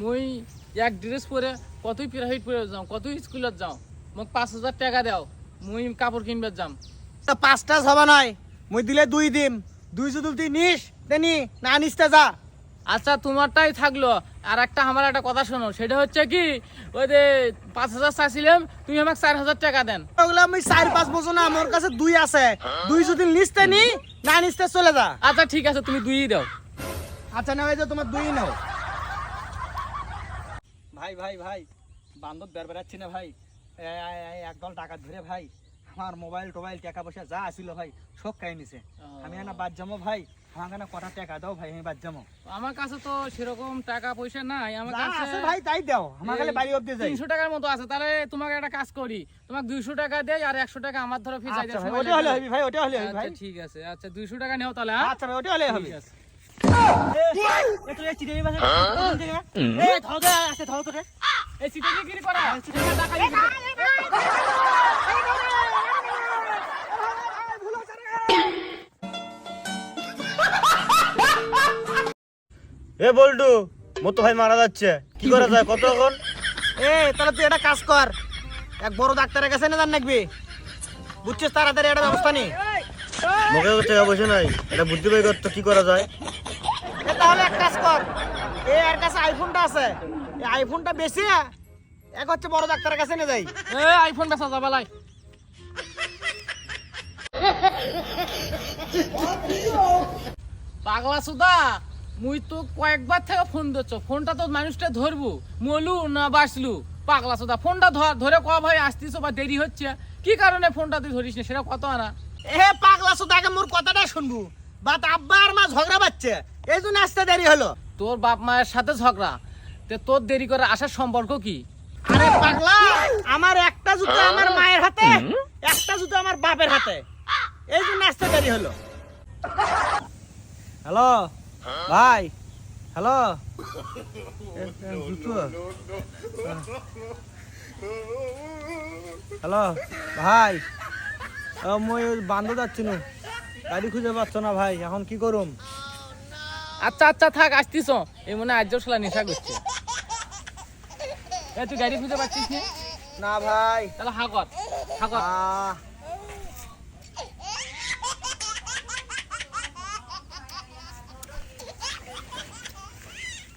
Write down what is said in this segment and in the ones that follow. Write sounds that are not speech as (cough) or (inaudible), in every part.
মুই এক ড্রেস পরে কতই প্রাইভেট পরে যাও কতই স্কুলত যাও মোক পাঁচ হাজার টাকা দাও মুই কাপড় কিনবার যাম। তা পাঁচটা সবা নয় মুই দিলে দুই দিম দুই যদি তুই নিস দেনি না নিসতে যা। আচ্ছা তোমারটাই থাকল। আর একটা আমার একটা কথা শোনো সেটা হচ্ছে কি ওই যে পাঁচ হাজার চাইছিলাম তুমি আমাকে চার হাজার টাকা দেন। ওগুলো আমি চার পাঁচ বছর না আমার কাছে দুই আছে। দুই যদি নিসতে নি না নিসতে চলে যা। আচ্ছা ঠিক আছে তুমি দুই দাও। আচ্ছা না যে তোমার দুই নাও। ভাই ভাই ভাই বান্ধব বের বেড়াচ্ছি না ভাই। একদল টাকা ধরে ভাই আমার মোবাইল টোবাইল টাকা পয়সা যা আসিল ভাই সব খাই নিছে। আমি না বাদ যাব ভাই আমাকে না কটা টাকা দাও ভাই আমি বাদ যাব আমার কাছে তো সেরকম টাকা পয়সা নাই আমার কাছে আছে ভাই তাই দাও আমার খালি বাড়ি অব্দি যাই। তিনশো টাকার মতো আছে তাহলে তোমাকে একটা কাজ করি তোমাকে দুইশো টাকা দেয় আর একশো টাকা আমার ধরো ফিস আচ্ছা ভাই ওটা হলে হবি ভাই ওটা হলে হবি ভাই। আচ্ছা ঠিক আছে আচ্ছা দুইশো টাকা নেও তাহলে? আচ্ছা ভাই ওটা হলে হবে। ঠিক আছে। এ বল্টু মোর ভাই মারা যাচ্ছে। কি করা যায় কত এখন? এ তাহলে তুই একটা কাজ কর। এক বড় ডাক্তারের কাছে না জান নাকবি বুঝছিস তাড়াতাড়ি একটা ব্যবস্থা নি। মুখে টাকা পয়সা নাই। এটা বুদ্ধি বাই করতো কি করা যায়? তাহলে এক কাজ কর। এ এর কাছে আইফোনটা আছে। এই আইফোনটা বেশি এক হচ্ছে বড় ডাক্তারের কাছে নিয়ে যাই। এ আইফোন বেচা যাবে লাই। পাগলা সুদা মুই তো কয়েকবার থেকে ফোন দিচ্ছ ফোনটা তো মানুষটা ধরবো। মলু না বাঁচলু। পাগলা সুদা ফোনটা ধর ধরে ক ভাই আসতিস বা দেরি হচ্ছে। কি কারণে ফোনটা তুই ধরিস না? সেটা কত আনা? এ পাগলা সুদাকে মোর কথাটা শুনবু। বাত আব্বা আর মা ঝগড়া পাচ্ছে এই জন্য আসতে দেরি হলো। তোর বাপ মায়ের সাথে ঝগড়া। তে তোর দেরি করে আসার সম্পর্ক কি? আরে পাগলা আমার একটা জুতো আমার মায়ের হাতে একটা জুতো আমার বাপের হাতে। এই জন্য আসতে দেরি হলো। হ্যালো? ভাই হ্যালো? হ্যালো? ভাই মই ওই বান্ধব যাচ্ছি নু। গাড়ি খুঁজে পাচ্ছ না ভাই এখন কি করুম? আচ্ছা আচ্ছা থাক আসতিস এই মনে আর্য শালা নেশা করছে। এ তুই গাড়ি খুঁজে পাচ্ছিস না? না ভাই। তাহলে হা কর হা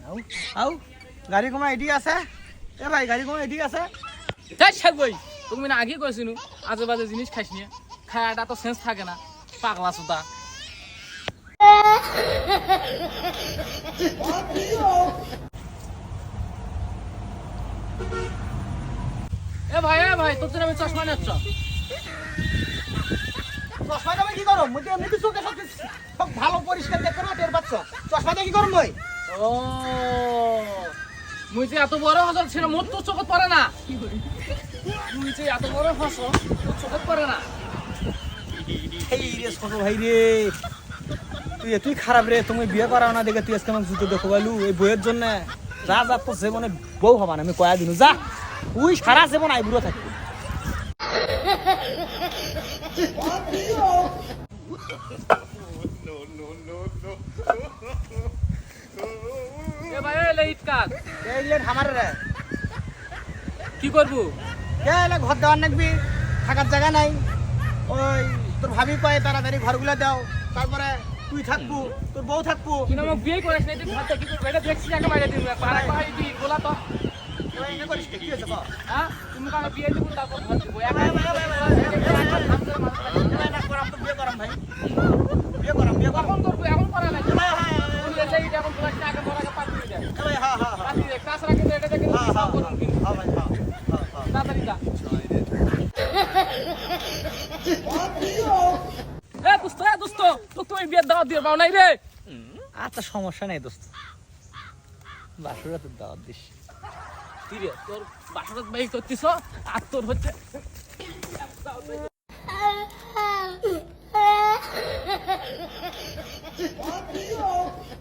আউ আউ। গাড়ি কমা এডি আছে? এ ভাই গাড়ি কমা এডি আছে? তাই ছাড়বই তুমি না আগে কইছিনু আজে বাজে জিনিস খাইস নিয়ে খায়াটা তো সেন্স থাকে না। পাগলা সুদা এ ভাই এ ভাই, তোর জন্য আমি চশমা নিচ্ছ চশমা দেবে কি করো মুই তো এমনিতে চোখে সব ভালো পরিষ্কার দেখতে না টের পাচ্ছ? চশমা দিয়ে কি করো মই ও, মুই যে এত বড় হসল ছিল মোট তোর চোখত পড়ে না। মুই যে এত বড় হসল তোর চোখত পড়ে না। এই রে ছোট ভাই রে। তুই এতই খারাপ রে তুমি বিয়ে করাও না দেখে তুই আজকে আমাকে জুতো দেখো বলু এই বইয়ের জন্য। যা যা তোর জীবনে বউ হবা না আমি কয়া দিনু যা। তুই সারা জীবন আইবুড়ো থাকবি। রে। কি করব? ঘর দেওয়ার নাকবি থাকার জায়গা নাই। ওই তোর ভাবি কয় তাড়াতাড়ি ঘরগুলো দাও। তারপরে তুই থাকব তোর বউ থাকব। তুই না আমাকে বিয়ে করিস না তুই ভাবতে কি করব? এটা দেখছিস একে বাইরে দিবি পাড়া পাড়া দিবি গোলা তো। তো বিয়ের দাওয়াত দিয়ে পাও নাই রে। আচ্ছা সমস্যা নাই দোস্ত। বাসুরা তোর দাওয়াত দিস। তুই রে তোর বাসুরাত বাই করতিস আর তোর হচ্ছে Ah! (laughs) (laughs) (laughs)